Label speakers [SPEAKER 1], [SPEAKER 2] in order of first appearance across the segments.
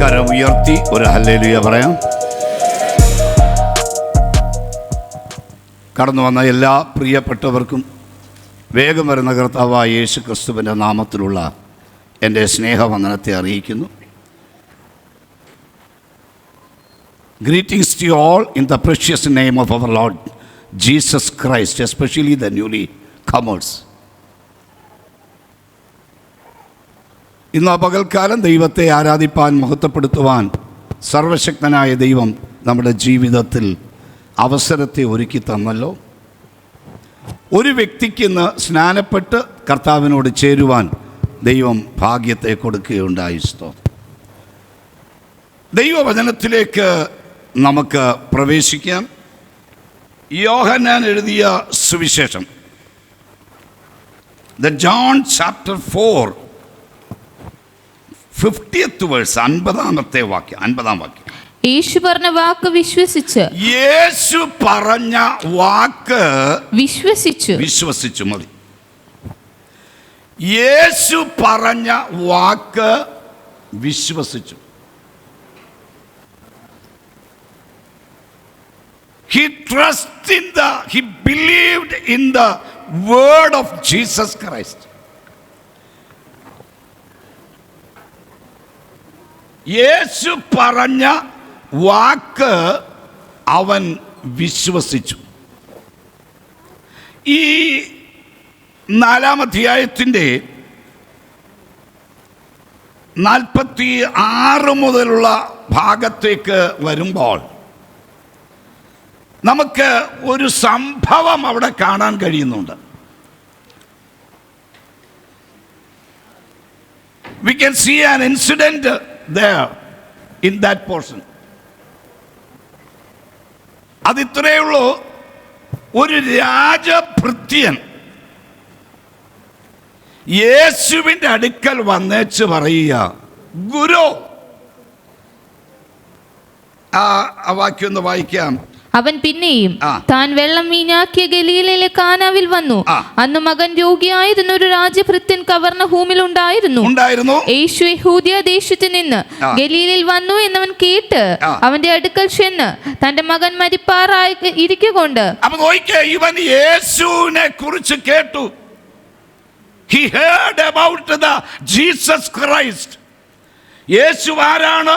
[SPEAKER 1] കരം ഉയർത്തി ഒരു ഹല്ലേലൂയ പറയാം. കടന്നു വന്ന എല്ലാ പ്രിയപ്പെട്ടവർക്കും വേഗം വരുന്ന കർത്താവായ യേശു ക്രിസ്തുവിന്റെ നാമത്തിലുള്ള എന്റെ സ്നേഹവന്ദനത്തെ അറിയിക്കുന്നു. Greetings to all in the precious name of our Lord Jesus Christ especially the newly newly ഇന്ന് പകൽക്കാലം ദൈവത്തെ ആരാധിപ്പാൻ മഹത്വപ്പെടുത്തുവാൻ സർവശക്തനായ ദൈവം നമ്മുടെ ജീവിതത്തിൽ അവസരത്തെ ഒരുക്കി തന്നല്ലോ. ഒരു വ്യക്തിക്ക് ഇന്ന് സ്നാനപ്പെട്ട് കർത്താവിനോട് ചേരുവാൻ ദൈവം ഭാഗ്യത്തെ കൊടുക്കുകയുണ്ടായി. ദൈവവചനത്തിലേക്ക് നമുക്ക് പ്രവേശിക്കാം. യോഹന്നാൻ എഴുതിയ സുവിശേഷം. The John chapter four fiftieth verse അൻപതാമത്തെ വാക്യം അൻപതാം വാക്യം.
[SPEAKER 2] യേശു പറഞ്ഞ വാക്ക് വിശ്വസിച്ച്.
[SPEAKER 1] യേശു പറഞ്ഞ വാക്ക്
[SPEAKER 2] വിശ്വസിച്ചു.
[SPEAKER 1] വിശ്വസിച്ചു മതി. യേശു പറഞ്ഞ വാക്ക് വിശ്വസിച്ചു. He trusted in the, he believed in the word of Jesus Christ. യേശു പറഞ്ഞ വാക്ക് അവൻ വിശ്വസിച്ചു. ഈ നാലാം അധ്യായത്തിന്റെ നാൽപ്പത്തി ആറ് മുതലുള്ള ഭാഗത്തേക്ക് വരുമ്പോൾ നമുക്ക് ഒരു സംഭവം അവിടെ കാണാൻ കഴിയുന്നുണ്ട്. We can see an incident there in that portion അതിത്രയേ ഉള്ളൂ. ഒരു രാജഭൃത്യൻ യേശുവിന്റെ അടുക്കൽ വന്നേച്ച് പറയുക ഗുരു. ആ വാക്യം ഒന്ന് വായിക്കാം.
[SPEAKER 2] അവൻ പിന്നെയും താൻ വെള്ളം വീഞ്ഞാക്കിയ ഗലീലയിലെ കാനാവിൽ വന്നു. അന്ന് മകൻ രോഗിയായിരുന്ന ഒരു രാജഭൃത്യൻ കവർണ ഹൂമിൽ ഉണ്ടായിരുന്നു. യേശു യഹൂദിയ ദേശത്ത് നിന്ന്
[SPEAKER 1] ഗലീലയിൽ
[SPEAKER 2] ഗലീലിൽ വന്നു എന്നവൻ കേട്ട് അവന്റെ അടുക്കൽ ചെന്ന് തന്റെ മകൻ മരിപ്പാറായി ഇരിക്കൊണ്ട്
[SPEAKER 1] ഇവൻ യേശുവിനെ കുറിച്ച് കേട്ടു. He heard about the Jesus Christ Yesu ആരാണ്?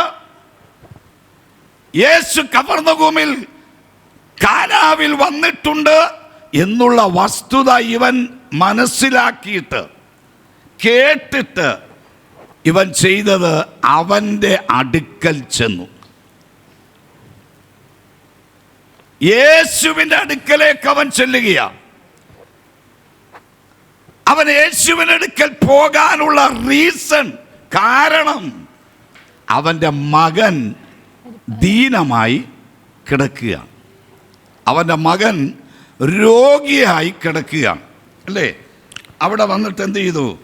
[SPEAKER 1] യേശു കവർന്നഭൂമിൽ കാനാവിൽ വന്നിട്ടുണ്ട് എന്നുള്ള വസ്തുത ഇവൻ മനസ്സിലാക്കിയിട്ട് കേട്ടിട്ട് ഇവൻ ചെയ്തത് അവന്റെ അടുക്കൽ ചെന്നു. യേശുവിന്റെ അടുക്കലേക്ക് അവൻ ചെല്ലുകയാണ് അവൻ യേശുവിന്റെ അടുക്കൽ പോകാനുള്ള റീസൺ കാരണം അവന്റെ മകൻ ദീനമായി കിടക്കുകയാണ്. അവന്റെ മകൻ രോഗിയായി കിടക്കുകയാണ്. അല്ലേ? അവിടെ വന്നിട്ട് എന്ത് ചെയ്തു?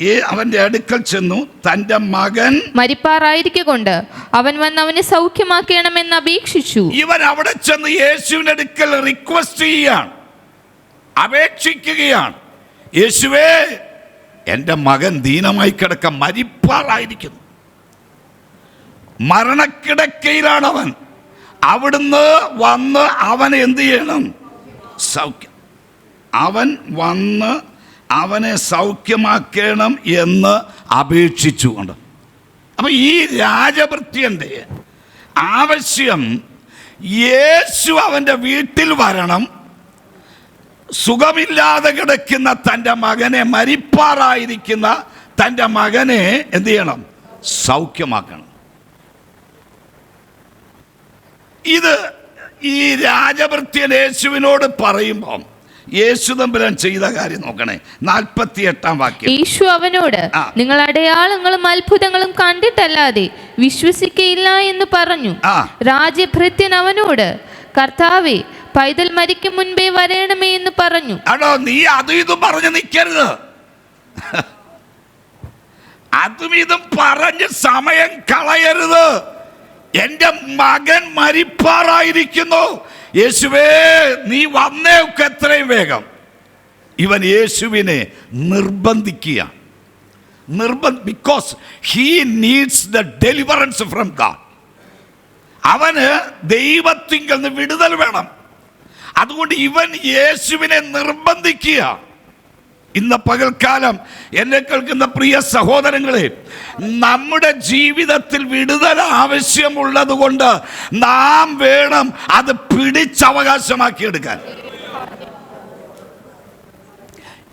[SPEAKER 1] ഈ അവന്റെ അടുക്കൽ ചെന്നു. തന്റെ മകൻ
[SPEAKER 2] മരിപ്പാറായിരിക്കൊണ്ട് അവൻ വന്ന് അവനെ സൗഖ്യമാക്കണമെന്ന് അപേക്ഷിച്ചു.
[SPEAKER 1] ഇവൻ അവിടെ ചെന്ന് യേശുവിന്റെ അടുക്കൽ റിക്വസ്റ്റ് ചെയ്യുകയാണ്. അപേക്ഷിക്കുകയാണ്. യേശുവേ എന്റെ മകൻ ദീനമായി കിടക്ക മരിപ്പാറായിരിക്കുന്നു. മരണക്കിടക്കയിലാണ് അവൻ അവിടുന്ന് വന്ന് അവനെ എന്ത് ചെയ്യണം? സൗഖ്യം. അവൻ വന്ന് അവനെ സൗഖ്യമാക്കണം എന്ന് അപേക്ഷിച്ചുകൊണ്ട്. അപ്പം ഈ രാജഭൃത്യന്റെ ആവശ്യം യേശു അവന്റെ വീട്ടിൽ വരണം. സുഖമില്ലാതെ കിടക്കുന്ന തന്റെ മകനെ മരിപ്പാറായിരിക്കുന്ന തന്റെ മകനെ എന്ത് ചെയ്യണം? സൗഖ്യമാക്കണം. ഇത് ഈ രാജഭൃത്യൻ യേശുവിനോട് പറയുമ്പം യേശു തമ്പുരാൻ ചെയ്ത കാര്യം നോക്കണേ. നാൽപ്പത്തി എട്ടാം വാക്യം.
[SPEAKER 2] യേശു അവനോട് നിങ്ങൾ അടയാളങ്ങളും അത്ഭുതങ്ങളും കണ്ടിട്ടല്ലാതെ വിശ്വസിക്കയില്ല എന്ന് പറഞ്ഞു. രാജഭൃത്യൻ അവനോട് കർത്താവെ പൈതൽ മരിക്കും മുൻപേ വരേണമേ എന്ന് പറഞ്ഞു.
[SPEAKER 1] അടോ നീ അതും ഇതും പറഞ്ഞു നിൽക്കരുത് അതും ഇതും പറഞ്ഞ് സമയം കളയരുത്. എന്റെ മകൻ മരിപ്പാറായിരിക്കുന്നു. യേശുവേ നീ വന്നേക്ക് എത്രയും വേഗം. ഇവൻ യേശുവിനെ നിർബന്ധിക്കുക. നിർബന്ധ because he needs the deliverance from God അവന് ദൈവത്തിങ്കിൽ നിന്ന് വിടുതൽ വേണം. അതുകൊണ്ട് ഇവൻ യേശുവിനെ നിർബന്ധിക്കുക. ഇന്ന് പകൽക്കാലം എന്നെ കേൾക്കുന്ന പ്രിയ സഹോദരങ്ങളെ നമ്മുടെ ജീവിതത്തിൽ വിടുതൽ ആവശ്യമുള്ളത് കൊണ്ട് നാം വേണം അത് പിടിച്ചവകാശമാക്കിയെടുക്കാൻ.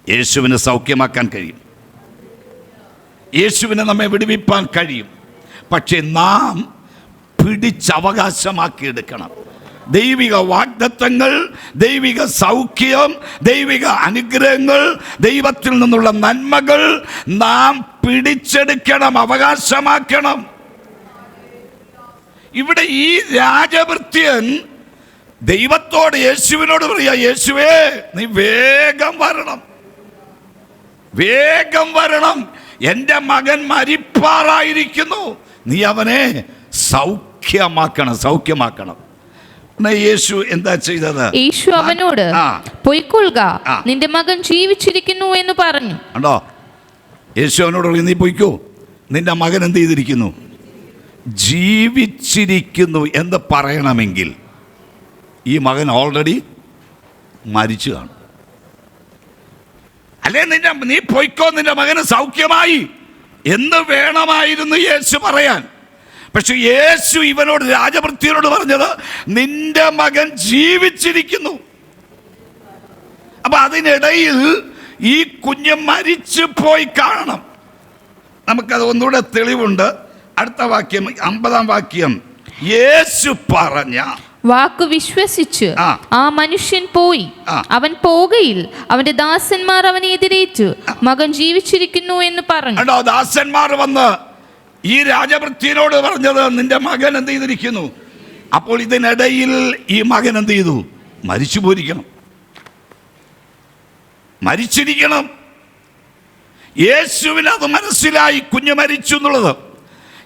[SPEAKER 1] യേശുവിനെ സൗഖ്യമാക്കാൻ കഴിയും. യേശുവിനെ നമ്മെ വിടുവിപ്പാൻ കഴിയും. പക്ഷെ നാം പിടിച്ചവകാശമാക്കിയെടുക്കണം. ദൈവിക വാഗ്ദത്തങ്ങൾ ദൈവിക സൗഖ്യം ദൈവിക അനുഗ്രഹങ്ങൾ ദൈവത്തിൽ നിന്നുള്ള നന്മകൾ നാം പിടിച്ചെടുക്കണം അവകാശമാക്കണം. ഇവിടെ ഈ രാജഭൃത്യൻ ദൈവത്തോട് യേശുവിനോട് പറയാ യേശുവേ നീ വേഗം വരണം. വേഗം വരണം. എന്റെ മകൻ മരിപ്പാറായിരിക്കുന്നു. നീ അവനെ സൗഖ്യമാക്കണം സൗഖ്യമാക്കണം. യേശു എന്താ ചെയ്തത്?
[SPEAKER 2] യേശു അവനോട്. പൊയ്ക്കൊള്ളുക നിന്റെ മകൻ ജീവിച്ചിരിക്കുന്നു എന്ന് പറഞ്ഞു.
[SPEAKER 1] കണ്ടോ? യേശു അവനോട് നീ പൊയ്ക്കോ. നിന്റെ മകൻ എന്ത് ചെയ്തിരിക്കുന്നു? ജീവിച്ചിരിക്കുന്നു എന്ന് പറയണമെങ്കിൽ ഈ മകൻ ഓൾറെഡി മരിച്ചു കാണും. അല്ലേ നിന്റെ നീ പൊയ്ക്കോ നിന്റെ മകന് സൗഖ്യമായി എന്ന് വേണമായിരുന്നു യേശു പറയാൻ. പക്ഷെ യേശു ഇവനോട് രാജവൃത്തിയോട് പറഞ്ഞത് നിന്റെ മകൻ ജീവിച്ചിരിക്കുന്നു. അപ്പൊ അതിനിടയിൽ ഈ കുഞ്ഞ് മരിച്ചു പോയി കാണണം. നമുക്കത് ഒന്നുകൂടെ തെളിവുണ്ട്. അടുത്ത വാക്യം അമ്പതാം വാക്യം. യേശു പറഞ്ഞ
[SPEAKER 2] വാക്ക് വിശ്വസിച്ച്
[SPEAKER 1] ആ.
[SPEAKER 2] മനുഷ്യൻ പോയി. അവൻ പോകയിൽ. അവന്റെ ദാസന്മാർ അവനെ എതിരേറ്റു. മകൻ ജീവിച്ചിരിക്കുന്നു എന്ന് പറഞ്ഞു.
[SPEAKER 1] ദാസന്മാർ വന്ന് ഈ രാജഭൃത്യനോട് പറഞ്ഞത് നിന്റെ മകൻ എന്ത് ചെയ്തിരിക്കുന്നു? അപ്പോൾ ഇതിനിടയിൽ ഈ മകൻ എന്ത് ചെയ്തു? മരിച്ചു പോയിരിക്കണം. മരിച്ചിരിക്കണം. യേശുവിന് അത് മനസ്സിലായി കുഞ്ഞ് മരിച്ചു എന്നുള്ളത്.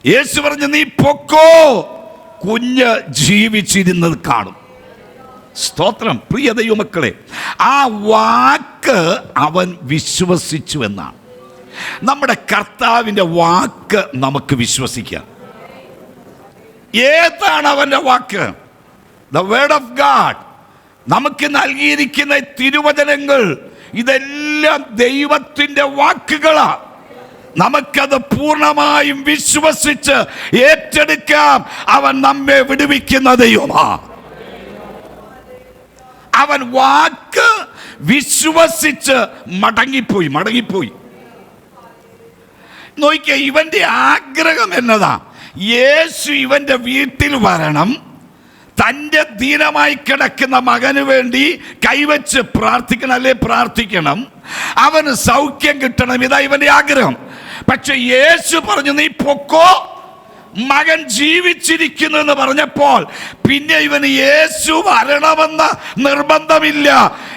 [SPEAKER 1] യേശു പറഞ്ഞു നീ പൊക്കോ കുഞ്ഞ് ജീവിച്ചിരുന്നത് കാണും. സ്തോത്രം പ്രിയ ദൈവമക്കളെ ആ വാക്ക് അവൻ വിശ്വസിച്ചു എന്നാണ്. നമ്മുടെ കർത്താവിന്റെ വാക്ക് നമുക്ക് വിശ്വസിക്കാം. ഏതാണ് അവന്റെ വാക്ക്? ദ വേർഡ് ഓഫ് ഗാഡ് നമുക്ക് നൽകിയിരിക്കുന്ന തിരുവചനങ്ങൾ ഇതെല്ലാം ദൈവത്തിന്റെ വാക്കുകളാണ് നമുക്കത് പൂർണമായും വിശ്വസിച്ച് ഏറ്റെടുക്കാം. അവൻ നമ്മെ വിടുവിക്കുന്ന ദൈവമാ. അവൻ വാക്ക് വിശ്വസിച്ച് മടങ്ങിപ്പോയി മടങ്ങിപ്പോയി. നോക്കിയ ഇവന്റെ ആഗ്രഹം എന്നതാ. യേശു ഇവന്റെ വീട്ടിൽ വരണം. തന്റെ ദീനമായി കിടക്കുന്ന മകന് വേണ്ടി കൈവച്ച് പ്രാർത്ഥിക്കണം അല്ലെ? പ്രാർത്ഥിക്കണം. അവന് സൗഖ്യം കിട്ടണം. ഇതാ ഇവന്റെ ആഗ്രഹം. പക്ഷെ യേശു പറഞ്ഞു നീ പൊക്കോ മകൻ ജീവിച്ചിരിക്കുന്നു എന്ന് പറഞ്ഞപ്പോൾ പിന്നെ ഇവന് യേശു വരണമെന്ന നിർബന്ധമില്ല.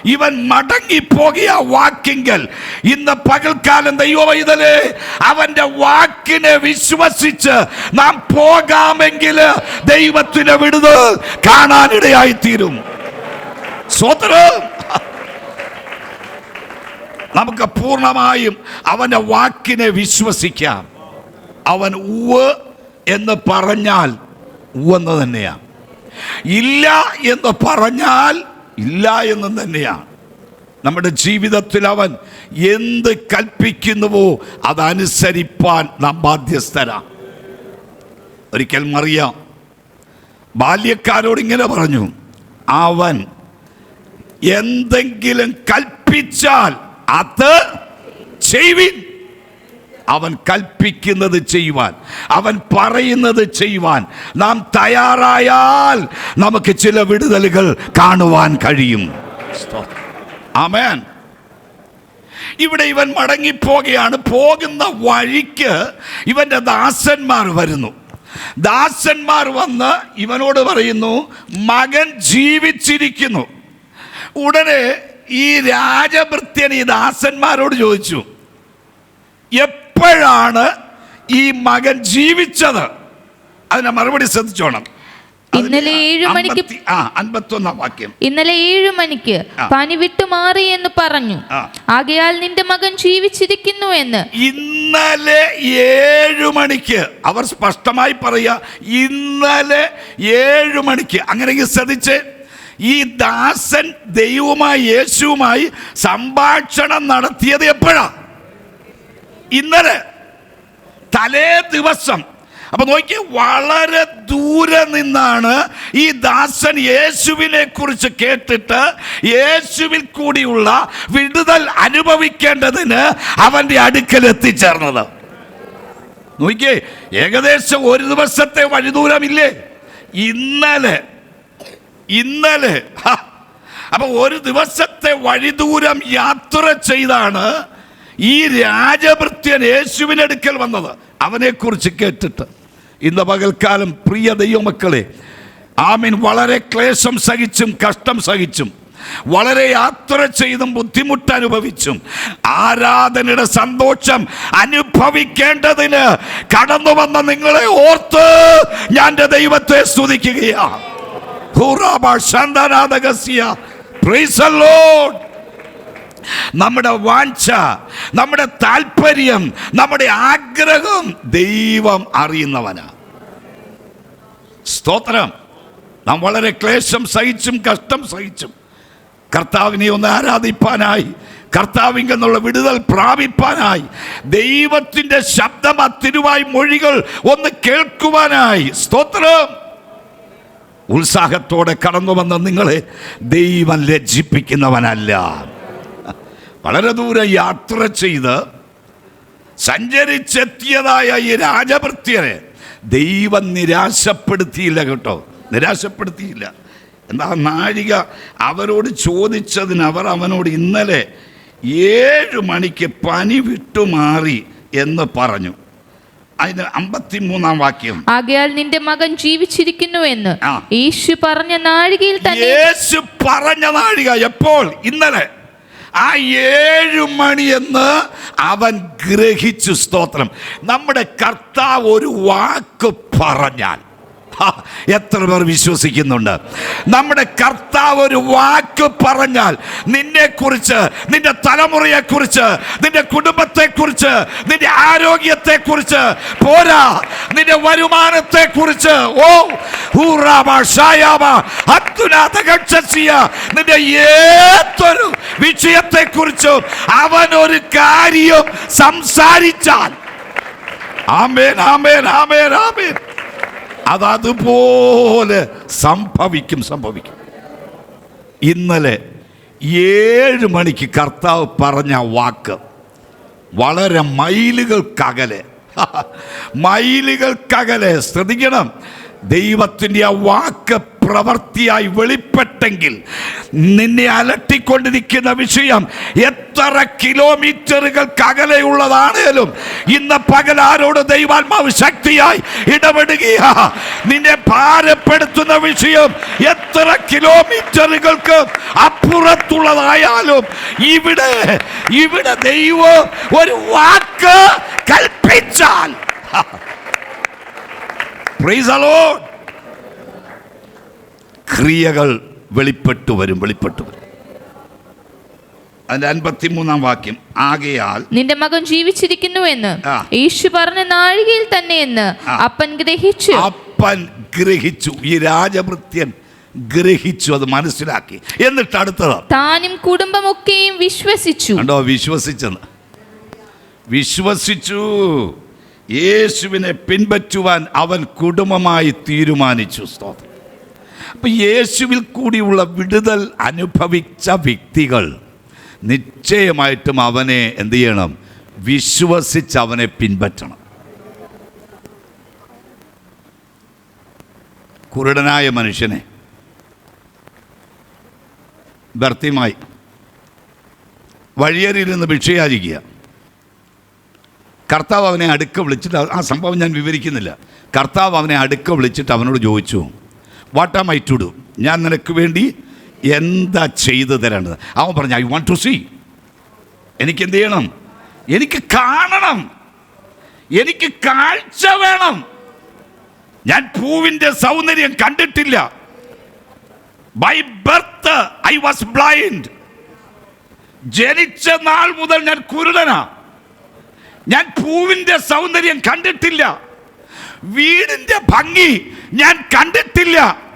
[SPEAKER 1] ഇവൻ മടങ്ങി മടങ്ങിപ്പോകിയ വാക്കിങ്കൽ. ഇന്ന് പകൽക്കാലം ദൈവവൈതലേ അവന്റെ വാക്കിനെ വിശ്വസിച്ച് നാം പോകാമെങ്കിൽ ദൈവത്തിന് വിടുത് കാണാനിടയായി തീരും സ്വതന്ത്രം നമുക്ക് പൂർണമായും അവന്റെ വാക്കിനെ വിശ്വസിക്കാം. അവൻ ഉവ് എന്ന് പറഞ്ഞാൽ ഉവെന്ന് തന്നെയാണ് ഇല്ല എന്ന് പറഞ്ഞാൽ ഇല്ല എന്ന് തന്നെയാണ് നമ്മുടെ ജീവിതത്തിൽ അവൻ എന്ത് കൽപ്പിക്കുന്നുവോ അതനുസരിപ്പാൻ നാം ബാധ്യസ്ഥരാണ് ഒരിക്കൽ മറിയാം ബാല്യക്കാരോട് ഇങ്ങനെ പറഞ്ഞു അവൻ എന്തെങ്കിലും കൽപ്പിച്ചാൽ അത് ചെയ്യുവിൻ. അവൻ കൽപ്പിക്കുന്നത് ചെയ്യുവാൻ അവൻ പറയുന്നത് ചെയ്യുവാൻ നാം തയ്യാറായാൽ നമുക്ക് ചില വിടുതലുകൾ കാണുവാൻ കഴിയും. ആമേൻ. ഇവിടെ ഇവൻ മടങ്ങിപ്പോകുകയാണ് പോകുന്ന വഴിക്ക് ഇവന്റെ ദാസന്മാർ വരുന്നു. ദാസന്മാർ വന്ന് ഇവനോട് പറയുന്നു മകൻ ജീവിച്ചിരിക്കുന്നു. ഉടനെ ഈ രാജഭൃത്യൻ ഈ ദാസന്മാരോട് ചോദിച്ചു എപ്പോഴാണ് ഈ മകൻ ജീവിച്ചത്. അതിന്റെ മറുപടി ശ്രദ്ധിച്ചോണം.
[SPEAKER 2] ഇന്നലെ ഏഴു മണിക്ക്
[SPEAKER 1] അൻപത്തൊന്നാം വാക്യം.
[SPEAKER 2] ഇന്നലെ ഏഴു മണിക്ക്. പനി വിട്ടു മാറി എന്ന് പറഞ്ഞു. ആകയാൽ നിന്റെ മകൻ ജീവിച്ചിരിക്കുന്നു എന്ന്.
[SPEAKER 1] ഇന്നലെ ഏഴു മണിക്ക് അവർ സ്പഷ്ടമായി പറയുക ഇന്നലെ ഏഴു മണിക്ക്. അങ്ങനെയെങ്കിൽ ശ്രദ്ധിച്ച് ഈ ദാസൻ ദൈവവുമായി യേശുവുമായി സംഭാഷണം നടത്തിയത് എപ്പോഴാ? ഇന്നലെ തലേ ദിവസം അപ്പൊ നോക്കി വളരെ ദൂരെ നിന്നാണ് ഈ ദാസൻ യേശുവിനെ കുറിച്ച് കേട്ടിട്ട് യേശുവിൽ കൂടിയുള്ള വിടുതൽ അനുഭവിക്കേണ്ടതിന് അവന്റെ അടുക്കൽ എത്തിച്ചേർന്നത്. നോക്കിയേ ഏകദേശം ഒരു ദിവസത്തെ വഴിദൂരമില്ലേ? ഇന്നലെ ഇന്നലെ അപ്പൊ ഒരു ദിവസത്തെ വഴിദൂരം യാത്ര ചെയ്താണ് ഈ രാജഭൃത്യൻ യേശുവിനടുക്കൽ വന്നത് അവനെക്കുറിച്ച് കേട്ടിട്ട്. ഇന്ന് പകൽക്കാലം പ്രിയ ദൈവമക്കളെ ആമീൻ വളരെ ക്ലേശം സഹിച്ചും കഷ്ടം സഹിച്ചും വളരെ യാത്ര ചെയ്തും ബുദ്ധിമുട്ട് അനുഭവിച്ചും ആരാധനയുടെ സന്തോഷം അനുഭവിക്കേണ്ടതിന് കടന്നു വന്ന നിങ്ങളെ ഓർത്ത് ഞാൻ ദൈവത്തെ സ്തുതിക്കുകയാണ്. നമ്മുടെ വാഞ്ച നമ്മുടെ താല്പര്യം നമ്മുടെ ആഗ്രഹം ദൈവം അറിയുന്നവനാ. സ്തോത്രം. നാം വളരെ ക്ലേശം സഹിച്ചും കഷ്ടം സഹിച്ചും കർത്താവിനെ ഒന്ന് ആരാധിപ്പാനായി കർത്താവിങ്കിൽ നിന്നുള്ള വിടുതൽ പ്രാപിപ്പാനായി ദൈവത്തിന്റെ ശബ്ദം ആ തിരുവായി മൊഴികൾ ഒന്ന് കേൾക്കുവാനായി. സ്തോത്രം. ഉത്സാഹത്തോടെ കടന്നു വന്ന നിങ്ങളെ ദൈവം ലജ്ജിപ്പിക്കുന്നവനല്ല. വളരെ ദൂരെ യാത്ര ചെയ്ത് സഞ്ചരിച്ചെത്തിയതായ ഈ രാജഭൃത്യനെ ദൈവം നിരാശപ്പെടുത്തിയില്ല കേട്ടോ. നിരാശപ്പെടുത്തിയില്ല. എന്താ നാഴിക അവരോട് ചോദിച്ചതിന് അവർ അവനോട് ഇന്നലെ ഏഴ് മണിക്ക് പനി വിട്ടുമാറി എന്ന് പറഞ്ഞു. അതിന് അമ്പത്തിമൂന്നാം വാക്യം.
[SPEAKER 2] ആകയാൽ നിന്റെ മകൻ ജീവിച്ചിരിക്കുന്നു എന്ന്. യേശു പറഞ്ഞ നാഴികയിൽ തന്നെ
[SPEAKER 1] യേശു പറഞ്ഞ നാഴിക എപ്പോൾ? ഇന്നലെ. ആ ഏഴു മണി എന്ന് അവൻ ഗ്രഹിച്ചു സ്തോത്രം. നമ്മുടെ കർത്താവ് ഒരു വാക്ക് പറഞ്ഞാൽ എത്ര പേർ വിശ്വസിക്കുന്നുണ്ട്? നമ്മുടെ കർത്താവ് ഒരു വാക്ക് പറഞ്ഞാൽ നിന്നെക്കുറിച്ച് നിന്റെ തലമുറയെക്കുറിച്ച് നിന്റെ കുടുംബത്തെക്കുറിച്ച് നിന്റെ ആരോഗ്യത്തെക്കുറിച്ച് പോരാ. നിന്റെ വരുമാനത്തെക്കുറിച്ച് ഓ നിന്റെ ഏതൊരു വിഷയത്തെ കുറിച്ചും അവൻ ഒരു കാര്യം സംസാരിച്ചാൽ. ആമേൻ ആമേൻ ആമേൻ ആമേൻ. അതതുപോലെ സംഭവിക്കും സംഭവിക്കും. ഇന്നലെ ഏഴ് മണിക്ക് കർത്താവ് പറഞ്ഞ വാക്ക് വളരെ മൈലുകൾക്കകലെ. മൈലുകൾക്കകലെ. ശ്രദ്ധിക്കണം. ദൈവത്തിന്റെ ആ വാക്ക് പ്രവൃത്തിയായി വെളിപ്പെട്ടെങ്കിൽ നിന്നെ അലട്ടിക്കൊണ്ടിരിക്കുന്ന വിഷയം എത്ര കിലോമീറ്ററുകൾക്ക് അകലെയുള്ളതാണേലും ഇന്ന് പകൽ ആരോട് ദൈവാത്മാവ് ശക്തിയായി ഇടപെടുകയാ നിന്നെ ഭാരപ്പെടുത്തുന്ന വിഷയം എത്ര കിലോമീറ്ററുകൾക്ക് അപ്പുറത്തുള്ളതായാലും ഇവിടെ ഇവിടെ ദൈവം ഒരു വാക്ക് കൽപ്പിച്ചാൽ the Lord. ക്രിയകൾ വെളിപ്പെട്ടു വരും വെളിപ്പെട്ടു വരും. അതിന്റെ അൻപത്തിമൂന്നാം വാക്യം ആകയാൽ
[SPEAKER 2] നിന്റെ മകൻ ജീവിച്ചിരിക്കുന്നു എന്ന് യേശു പറഞ്ഞ നാഴികയിൽ തന്നെ എന്ന് അപ്പൻ ഗ്രഹിച്ചു.
[SPEAKER 1] അപ്പൻ ഗ്രഹിച്ചു. ഈ രാജഭൃത്യൻ ഗ്രഹിച്ചു അത് മനസ്സിലാക്കി. എന്നിട്ട് അടുത്തത്.
[SPEAKER 2] താനും കുടുംബമൊക്കെയും വിശ്വസിച്ചു.
[SPEAKER 1] കണ്ടോ വിശ്വസിച്ചെന്ന്. വിശ്വസിച്ചു. യേശുവിനെ പിൻപറ്റുവാൻ അവൻ കുടുംബമായി തീരുമാനിച്ചു. സ്തോത്രം. അപ്പൊ യേശുവിൽ കൂടിയുള്ള വിടുതൽ അനുഭവിച്ച വ്യക്തികൾ നിശ്ചയമായിട്ടും അവനെ എന്ത് ചെയ്യണം? വിശ്വസിച്ച് അവനെ പിൻപറ്റണം. കുരുടനായ മനുഷ്യനെ ഭർത്തിമായി വഴിയരിയിൽ നിന്ന് ഭിക്ഷയാചിക്കുക. കർത്താവ് അവനെ അടുക്ക വിളിച്ചിട്ട് ആ സംഭവം ഞാൻ വിവരിക്കുന്നില്ല. കർത്താവ് അവനെ അടുക്ക വിളിച്ചിട്ട് അവനോട് ചോദിച്ചു what am I to do ഞാൻ നിനക്ക് വേണ്ടി എന്താ ചെയ്തു തരേണ്ടത്? അവൻ പറഞ്ഞു ഐ വാണ്ട് ടു സീ എനിക്ക് എന്ത് ചെയ്യണം? എനിക്ക് കാണണം. എനിക്ക് കാഴ്ച വേണം. ഞാൻ പൂവിന്റെ സൗന്ദര്യം കണ്ടിട്ടില്ല. By birth I was blind ജനിച്ച നാൾ മുതൽ ഞാൻ കുരുടനാ. ഞാൻ പൂവിന്റെ സൗന്ദര്യം കണ്ടിട്ടില്ല. വീടിന്റെ ഭംഗി ഞാൻ കണ്ടിട്ടില്ല.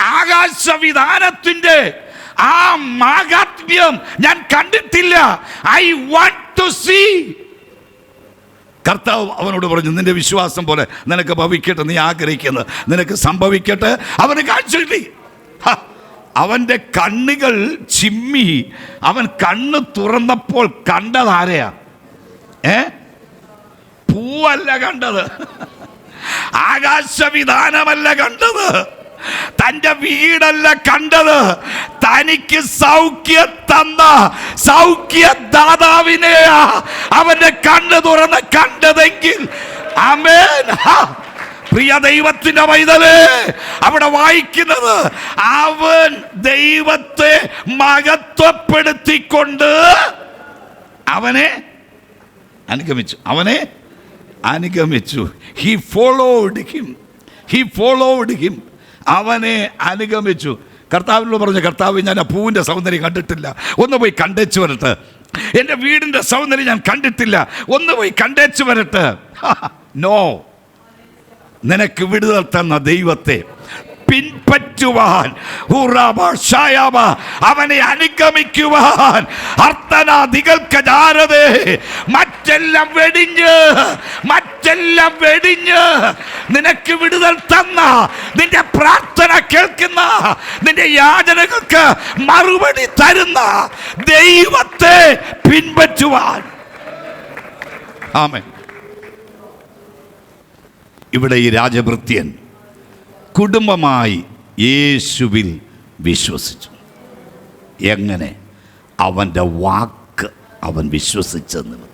[SPEAKER 1] ആകാശവിധാനത്തിന്റെ ആ മാഹാത്മ്യം ഞാൻ കണ്ടിട്ടില്ല. ഐ വാണ്ട് ടു സീ കർത്താവ് അവനോട് പറഞ്ഞു നിന്റെ വിശ്വാസം പോലെ നിനക്ക് ഭവിക്കട്ടെ നീ ആഗ്രഹിക്കുന്നത് നിനക്ക് സംഭവിക്കട്ടെ അവന് കാഴ്ച കിട്ടി. അവന്റെ കണ്ണുകൾ ചിമ്മി. അവൻ കണ്ണ് തുറന്നപ്പോൾ കണ്ടത് ആരെയാ ഏ? പൂവല്ല കണ്ടത്. ആകാശവിധാനമല്ല കണ്ടത്. തന്റെ വീടല്ല കണ്ടത്. തനിക്ക് സൗഖ്യം തന്ന സൗഖ്യദാതാവിനെയാ അവന്റെ കണ്ണ് തുറന്ന് കണ്ടതെങ്കിൽ. അമേൻ പ്രിയ ദൈവത്തിന്റെ വൈതലേ അവിടെ വായിക്കുന്നത് അവൻ ദൈവത്തെ മഹത്വപ്പെടുത്തിക്കൊണ്ട് അവനെ അനുഗമിച്ചു. അവനെ അനുഗമിച്ചു. He followed him he followed him അവനെ അനുഗമിച്ചു. കർത്താവിനോട് പറഞ്ഞു കർത്താവ് ഞാൻ ആ പൂവിന്റെ സൗന്ദര്യം കണ്ടിട്ടില്ല. ഒന്ന് പോയി കണ്ടേച്ചു വരട്ടെ. എന്റെ വീടിന്റെ സൗന്ദര്യം ഞാൻ കണ്ടിട്ടില്ല. ഒന്ന് പോയി കണ്ടേച്ചു വരട്ടെ. നോ നിനക്ക് വിടുതൽ തന്ന ദൈവത്തെ പിൻപറ്റുവാൻ. അവനെ അനുഗമിക്കുവാൻ. അർത്ഥനാദികൾക്ക് ജാരതേ മറ്റെല്ലാം വെടിഞ്ഞ് മറ്റെല്ലാം വെടിഞ്ഞ് നിനക്ക് വിടുതൽ തന്ന നിന്റെ പ്രാർത്ഥന കേൾക്കുന്ന നിന്റെ യാചനകൾക്ക് മറുപടി തരുന്ന ദൈവത്തെ പിൻപറ്റുവാൻ. ആമേ ഇവിടെ ഈ രാജഭൃത്യൻ കുടുംബമായി യേശുവിൽ വിശ്വസിച്ചു. എങ്ങനെ? അവന്റെ വാക്ക് അവൻ വിശ്വസിച്ച നിമിത്തം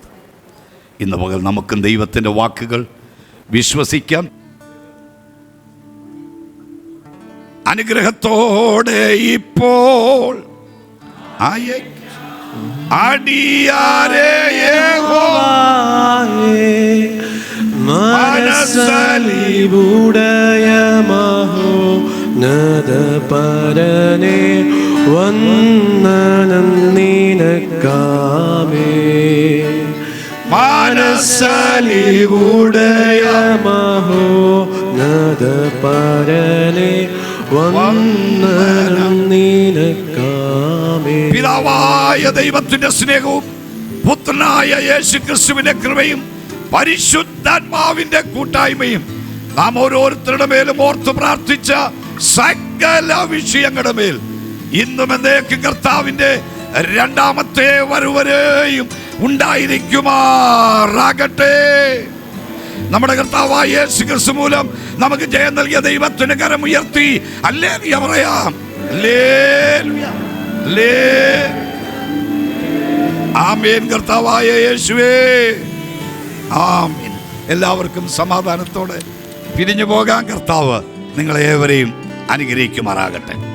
[SPEAKER 1] ഇന്ന് പകൽ നമുക്കും ദൈവത്തിന്റെ വാക്കുകൾ വിശ്വസിക്കാം. അനുഗ്രഹത്തോടെ ഇപ്പോൾ അയ-
[SPEAKER 3] നദ പരനെ വന്ദനം മനസ്സലിവുടയ മഹോന്നത പരനെ
[SPEAKER 1] പിതാവായ ദൈവത്തിന്റെ സ്നേഹവും പുത്രനായ യേശു ക്രിസ്തുവിന്റെ കൃപയും പരിശുദ്ധാത്മാവിന്റെ കൂട്ടായ്മയും നാം ഓരോരുത്തരുടെ മേലും ഓർത്ത് പ്രാർത്ഥിച്ച സകല വിഷയങ്ങളുടെ മേൽ ഇന്നും എന്നേക്കും കർത്താവിന്റെ രണ്ടാമത്തെ വരുവരെയും ഉണ്ടായിരിക്കുമാറാകട്ടെ. നമ്മുടെ കർത്താവായ ക്രിസ്തു മൂലം നമുക്ക് ജയം നൽകിയ ദൈവത്തിന് കരം ഉയർത്തി. അല്ലേ പറയാം. ആമേൻ കർത്താവായ യേശുവേ. ആമേൻ. എല്ലാവർക്കും സമാധാനത്തോടെ പിരിഞ്ഞു പോകാൻ കർത്താവ്. നിങ്ങളേവരെയും അനുഗ്രഹിക്കുമാറാകട്ടെ.